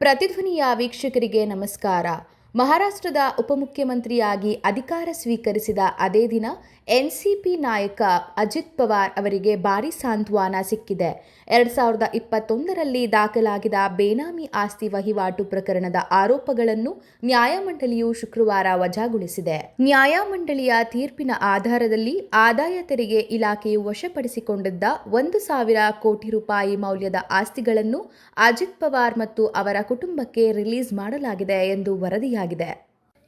ಪ್ರತಿಧ್ವನಿಯ ವೀಕ್ಷಕರಿಗೆ ನಮಸ್ಕಾರ. ಮಹಾರಾಷ್ಟ್ರದ ಉಪಮುಖ್ಯಮಂತ್ರಿಯಾಗಿ ಅಧಿಕಾರ ಸ್ವೀಕರಿಸಿದ ಅದೇ ದಿನ ಎನ್ಸಿಪಿ ನಾಯಕ ಅಜಿತ್ ಪವಾರ್ ಅವರಿಗೆ ಭಾರೀ ಸಾಂತ್ವನ ಸಿಕ್ಕಿದೆ. ಎರಡ್ ಸಾವಿರದ ಇಪ್ಪತ್ತೊಂದರಲ್ಲಿ ದಾಖಲಾಗಿದ ಬೇನಾಮಿ ಆಸ್ತಿ ವಹಿವಾಟು ಪ್ರಕರಣದ ಆರೋಪಗಳನ್ನು ನ್ಯಾಯಮಂಡಳಿಯು ಶುಕ್ರವಾರ ವಜಾಗೊಳಿಸಿದೆ. ನ್ಯಾಯಮಂಡಳಿಯ ತೀರ್ಪಿನ ಆಧಾರದಲ್ಲಿ ಆದಾಯ ತೆರಿಗೆ ಇಲಾಖೆಯು ವಶಪಡಿಸಿಕೊಂಡಿದ್ದ ಒಂದು ಸಾವಿರ ಕೋಟಿ ರೂಪಾಯಿ ಮೌಲ್ಯದ ಆಸ್ತಿಗಳನ್ನು ಅಜಿತ್ ಪವಾರ್ ಮತ್ತು ಅವರ ಕುಟುಂಬಕ್ಕೆ ರಿಲೀಸ್ ಮಾಡಲಾಗಿದೆ ಎಂದು ವರದಿಯಾಗಿದೆ.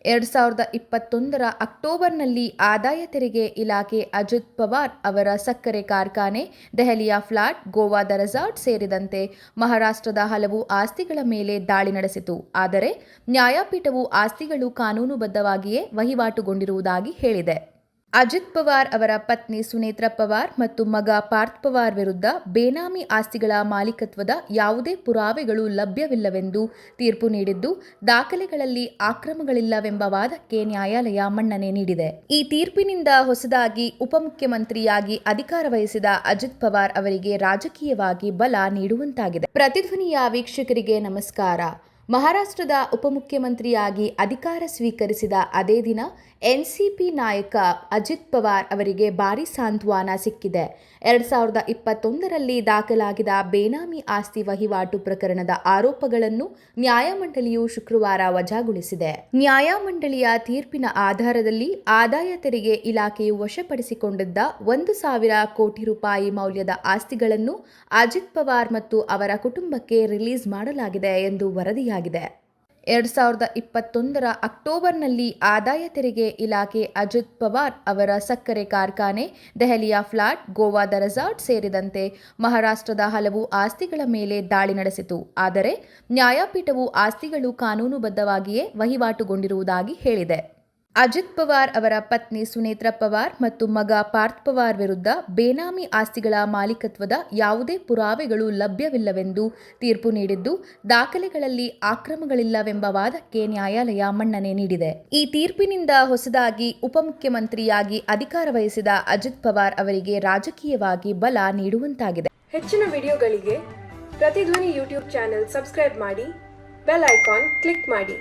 ಎರಡ್ ಸಾವಿರದ ಇಪ್ಪತ್ತೊಂದರ ಅಕ್ಟೋಬರ್ನಲ್ಲಿ ಆದಾಯ ತೆರಿಗೆ ಇಲಾಖೆ ಅಜಿತ್ ಪವಾರ್ ಅವರ ಸಕ್ಕರೆ ಕಾರ್ಖಾನೆ, ದೆಹಲಿಯ ಫ್ಲಾಟ್, ಗೋವಾದ ರೆಸಾರ್ಟ್ ಸೇರಿದಂತೆ ಮಹಾರಾಷ್ಟ್ರದ ಹಲವು ಆಸ್ತಿಗಳ ಮೇಲೆ ದಾಳಿ ನಡೆಸಿತು. ಆದರೆ ನ್ಯಾಯಪೀಠವು ಆಸ್ತಿಗಳು ಕಾನೂನುಬದ್ಧವಾಗಿಯೇ ವಹಿವಾಟುಗೊಂಡಿರುವುದಾಗಿ ಹೇಳಿದೆ. ಅಜಿತ್ ಪವಾರ್ ಅವರ ಪತ್ನಿ ಸುನೇತ್ರ ಪವಾರ್ ಮತ್ತು ಮಗ ಪಾರ್ಥ್ ಪವಾರ್ ವಿರುದ್ಧ ಬೇನಾಮಿ ಆಸ್ತಿಗಳ ಮಾಲೀಕತ್ವದ ಯಾವುದೇ ಪುರಾವೆಗಳು ಲಭ್ಯವಿಲ್ಲವೆಂದು ತೀರ್ಪು ನೀಡಿದ್ದು, ದಾಖಲೆಗಳಲ್ಲಿ ಆಕ್ರಮಗಳಿಲ್ಲವೆಂಬ ವಾದಕ್ಕೆ ನ್ಯಾಯಾಲಯ ಮನ್ನಣೆ ನೀಡಿದೆ. ಈ ತೀರ್ಪಿನಿಂದ ಹೊಸದಾಗಿ ಉಪಮುಖ್ಯಮಂತ್ರಿಯಾಗಿ ಅಧಿಕಾರ ವಹಿಸಿದ ಅಜಿತ್ ಪವಾರ್ ಅವರಿಗೆ ರಾಜಕೀಯವಾಗಿ ಬಲ ನೀಡುವಂತಾಗಿದೆ. ಪ್ರತಿಧ್ವನಿಯ ವೀಕ್ಷಕರಿಗೆ ನಮಸ್ಕಾರ. ಮಹಾರಾಷ್ಟ್ರದ ಉಪಮುಖ್ಯಮಂತ್ರಿಯಾಗಿ ಅಧಿಕಾರ ಸ್ವೀಕರಿಸಿದ ಅದೇ ದಿನ ಎನ್ಸಿಪಿ ನಾಯಕ ಅಜಿತ್ ಪವಾರ್ ಅವರಿಗೆ ಭಾರೀ ಸಾಂತ್ವನ ಸಿಕ್ಕಿದೆ. ಎರಡ್ ಸಾವಿರದ ಇಪ್ಪತ್ತೊಂದರಲ್ಲಿ ದಾಖಲಾಗಿದ ಬೇನಾಮಿ ಆಸ್ತಿ ವಹಿವಾಟು ಪ್ರಕರಣದ ಆರೋಪಗಳನ್ನು ನ್ಯಾಯಮಂಡಳಿಯು ಶುಕ್ರವಾರ ವಜಾಗೊಳಿಸಿದೆ. ನ್ಯಾಯಮಂಡಳಿಯ ತೀರ್ಪಿನ ಆಧಾರದಲ್ಲಿ ಆದಾಯ ತೆರಿಗೆ ಇಲಾಖೆಯು ವಶಪಡಿಸಿಕೊಂಡಿದ್ದ ಒಂದು ಸಾವಿರ ಕೋಟಿ ರೂಪಾಯಿ ಮೌಲ್ಯದ ಆಸ್ತಿಗಳನ್ನು ಅಜಿತ್ ಪವಾರ್ ಮತ್ತು ಅವರ ಕುಟುಂಬಕ್ಕೆ ರಿಲೀಸ್ ಮಾಡಲಾಗಿದೆ ಎಂದು ವರದಿಯಾಗಿದೆ ಎರಡ್ ಸಾವಿರದ ಇಪ್ಪತ್ತೊಂದರ ಅಕ್ಟೋಬರ್ನಲ್ಲಿ ಆದಾಯ ತೆರಿಗೆ ಇಲಾಖೆ ಅಜಿತ್ ಪವಾರ್ ಅವರ ಸಕ್ಕರೆ ಕಾರ್ಖಾನೆ, ದೆಹಲಿಯ ಫ್ಲಾಟ್, ಗೋವಾದ ರೆಸಾರ್ಟ್ ಸೇರಿದಂತೆ ಮಹಾರಾಷ್ಟ್ರದ ಹಲವು ಆಸ್ತಿಗಳ ಮೇಲೆ ದಾಳಿ ನಡೆಸಿತು. ಆದರೆ ನ್ಯಾಯಪೀಠವು ಆಸ್ತಿಗಳು ಕಾನೂನುಬದ್ಧವಾಗಿಯೇ ವಹಿವಾಟುಗೊಂಡಿರುವುದಾಗಿ ಹೇಳಿದೆ. ಅಜಿತ್ ಪವಾರ್ ಅವರ ಪತ್ನಿ ಸುನೇತ್ರ ಪವಾರ್ ಮತ್ತು ಮಗ ಪಾರ್ಥ್ ಪವಾರ್ ವಿರುದ್ಧ ಬೇನಾಮಿ ಆಸ್ತಿಗಳ ಮಾಲೀಕತ್ವದ ಯಾವುದೇ ಪುರಾವೆಗಳು ಲಭ್ಯವಿಲ್ಲವೆಂದು ತೀರ್ಪು ನೀಡಿದ್ದು, ದಾಖಲೆಗಳಲ್ಲಿ ಆಕ್ರಮಗಳಿಲ್ಲವೆಂಬ ವಾದಕ್ಕೆ ನ್ಯಾಯಾಲಯ ಮನ್ನಣೆ ನೀಡಿದೆ. ಈ ತೀರ್ಪಿನಿಂದ ಹೊಸದಾಗಿ ಉಪಮುಖ್ಯಮಂತ್ರಿಯಾಗಿ ಅಧಿಕಾರ ವಹಿಸಿದ ಅಜಿತ್ ಪವಾರ್ ಅವರಿಗೆ ರಾಜಕೀಯವಾಗಿ ಬಲ ನೀಡುವಂತಾಗಿದೆ. ಹೆಚ್ಚಿನ ವಿಡಿಯೋಗಳಿಗೆ ಪ್ರತಿಧ್ವನಿ ಯೂಟ್ಯೂಬ್ ಚಾನೆಲ್ ಸಬ್ಸ್ಕ್ರೈಬ್ ಮಾಡಿ, ಬೆಲ್ ಐಕಾನ್ ಕ್ಲಿಕ್ ಮಾಡಿ.